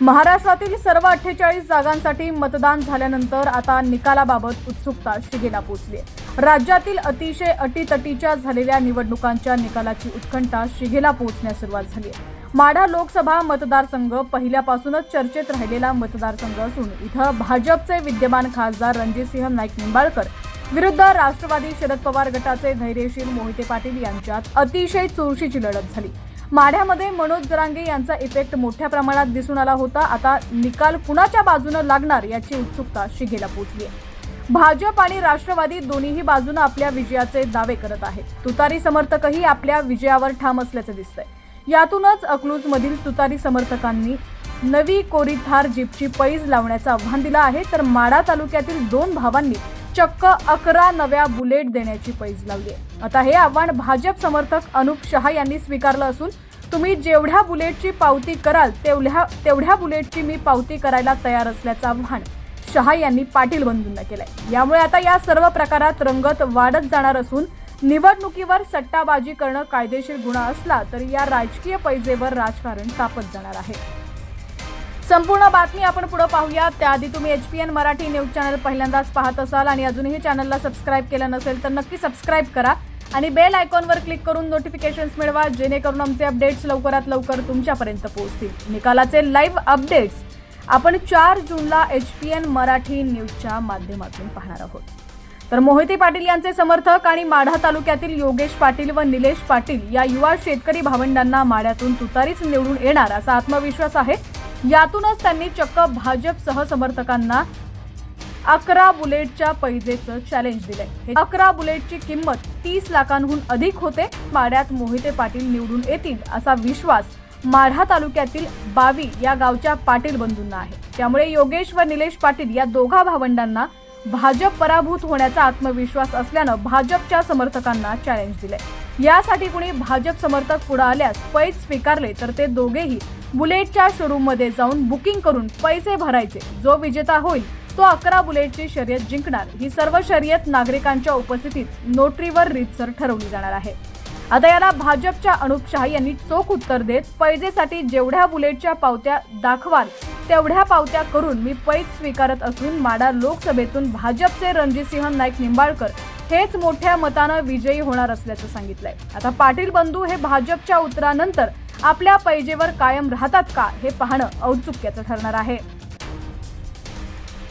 महाराष्ट्रातील सर्व अठ्ठेचाळीस जागांसाठी मतदान झाल्यानंतर आता निकालाबाबत उत्सुकता शिगेला पोचली राज्यातील अतिशय अटीतटीच्या झालेल्या निवडणुकांच्या निकालाची उत्कंठा शिगेला पोहोचण्यास सुरुवात झाली माढा लोकसभा मतदारसंघ पहिल्यापासूनच चर्चेत राहिलेला मतदारसंघ असून इथं भाजपचे विद्यमान खासदार रणजितसिंह नाईक निंबाळकर विरुद्ध राष्ट्रवादी शरद पवार गटाचे धैर्यशील मोहिते पाटील यांच्यात अतिशय चुरशीची लढत झाली. माढ्यामध्ये मनोज जरांगे यांचा इफेक्ट मोठ्या प्रमाणात दिसून आला होता. आता निकाल कुणाच्या बाजूनं लागणार याची उत्सुकता शिगेला पोचली आहे. भाजप आणि राष्ट्रवादी दोन्हीही बाजूनं आपल्या विजयाचे दावे करत आहेत. तुतारी समर्थकही आपल्या विजयावर ठाम असल्याचं दिसतंय. यातूनच अकलूजमधील तुतारी समर्थकांनी नवी कोरी थार जीपची पैज लावण्याचं आव्हान दिलं आहे. तर माडा तालुक्यातील दोन भावांनी चक्क अकरा नव्या बुलेट देण्याची पैज लावली आहे. आता हे आव्हान भाजप समर्थक अनुप शहा यांनी स्वीकारलं असून तुम्ही जेवढ्या बुलेटची पावती कराल तेवढ्या तेवढ्या बुलेटची मी पावती करायला तयार असल्याचं आव्हान शहा यांनी पाटील बंधूंना केलंय. यामुळे आता या सर्व प्रकारात रंगत वाढत जाणार असून निवडणुकीवर सट्टाबाजी करणं कायदेशीर गुन्हा असला तरी या राजकीय पैजेवर राजकारण तापत जाणार आहे. संपूर्ण बातमी आपण पुढे पाहूया. त्याआधी तुम्ही H P N Marathi news channel पहिल्यांदाच पाहत असाल आणि अजूनही चॅनलला सबस्क्राईब केलं नसेल तर नक्की सबस्क्राईब करा. आणि बेल आयकॉनवर क्लिक करून नोटिफिकेशन्स मिळवा जेणेकरून आमचे अपडेट्स लवकरात लवकर तुमच्यापर्यंत पोहोचतील. निकालाचे लाईव्ह अपडेट्स आपण चार जूनला एच पी एन मराठी न्यूजच्या माध्यमातून पाहणार आहोत. तर मोहिते पाटील यांचे समर्थक आणि माढा तालुक्यातील योगेश पाटील व निलेश पाटील या युवा शेतकरी भावंडांना माढ्यातून तुतारीच निवडून येणार असा आत्मविश्वास आहे. यातूनच त्यांनी चक्क भाजपसह समर्थकांना अकरा बुलेटच्या पैजेचं चॅलेंज दिलंय. अकरा बुलेटची किंमत तीस लाखांहून अधिक होते. माढ्यात मोहिते पाटील निवडून येतील असा विश्वास माढा तालुक्यातील बावी या गावच्या पाटील बंधूंना आहे. त्यामुळे योगेश व निलेश पाटील या दोघा भावंडांना भाजप पराभूत होण्याचा आत्मविश्वास असल्यानं भाजपच्या समर्थकांना चॅलेंज दिलंय. यासाठी कुणी भाजप समर्थक पुढे आल्यास पैज स्वीकारले तर ते दोघेही बुलेटच्या शोरूममध्ये जाऊन बुकिंग करून पैसे भरायचे. जो विजेता होईल तो अकरा बुलेटची शर्यत जिंकणार. ही सर्व शर्यत नागरिकांच्या उपस्थितीत नोटरीवर रीतसर ठरवली जाणार आहे. आता याला भाजपच्या अनुप शहा यांनी चोख उत्तर देत पैजेसाठी जेवढ्या बुलेटच्या पावत्या दाखवाल तेवढ्या पावत्या करून मी पैज स्वीकारत असून माडा लोकसभेतून भाजपचे रणजितसिंह नाईक निंबाळकर हेच मोठ्या मतानं विजयी होणार असल्याचं सांगितलंय. आता पाटील बंधू हे भाजपच्या उत्तरानंतर आपल्या पैजेवर कायम राहतात का हे पाहणं औत्सुक्याचं ठरणार आहे.